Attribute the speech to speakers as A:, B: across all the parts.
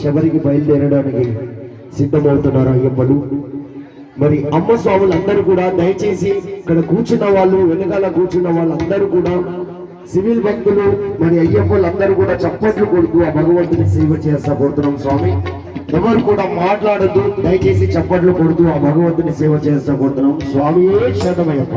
A: శబరికి బయలుదేరడానికి సిద్ధమవుతున్నారు అయ్యప్పలు. మరి అమ్మ స్వాములందరూ కూడా దయచేసి ఇక్కడ కూర్చున్న వాళ్ళు వెనకాల కూర్చున్న వాళ్ళందరూ కూడా సివిల్ భక్తులు మరి అయ్యప్పలు అందరూ కూడా చప్పట్లు కొడుతూ ఆ భగవంతుని సేవ చేస్తా పోతున్నాం స్వామి. ఎవరు కూడా మాట్లాడద్దు దయచేసి చప్పట్లు కొడుతూ ఆ భగవంతుని సేవ చేస్తా పోతున్నాం స్వామి శతమయ్యప్ప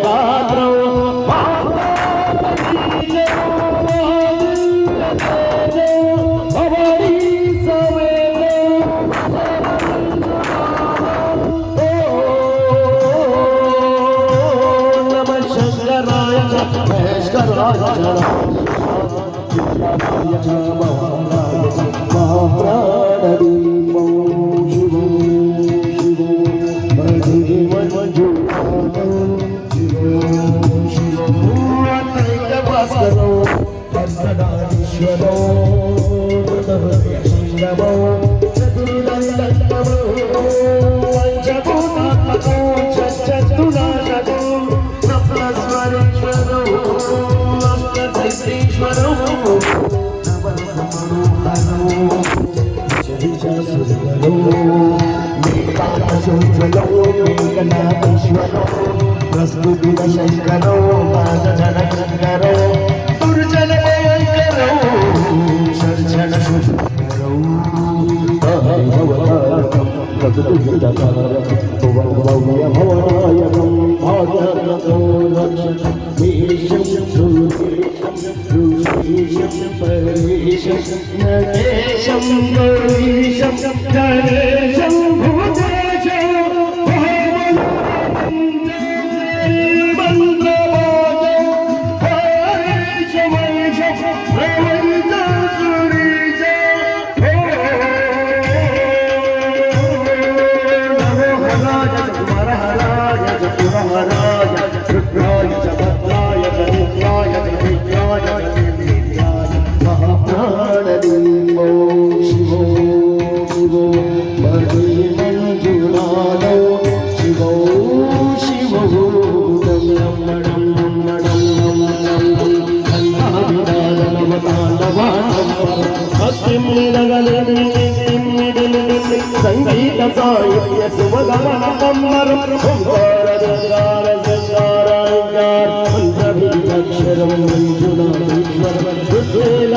A: Shivamo, Shivamo, Shivamo, ಪ್ರಸ್ತುತಿ ಶಂಕರೋ ಪಾದ ಜನಕರೋ ದುರ್ಜನ ಕರೋ ಸರ್ಜನ ಶುಭಕರೋ ಭವ್ಯ ಭವನಾಯಕಂ సంగీత సాయుధ్య శుభగమన కమ్మరం అక్షరం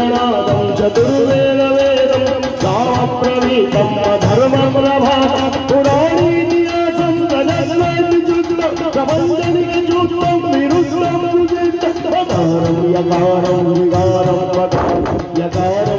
A: మంజునాథం చతుర్వేద వేదం సాప్రవీతం ధర్మ ప్రభాతం పురాణీతిహాసం తదస్వేతి చూద్దాం ప్రపంచనికి చూద్దాం విరుద్ధం యకారం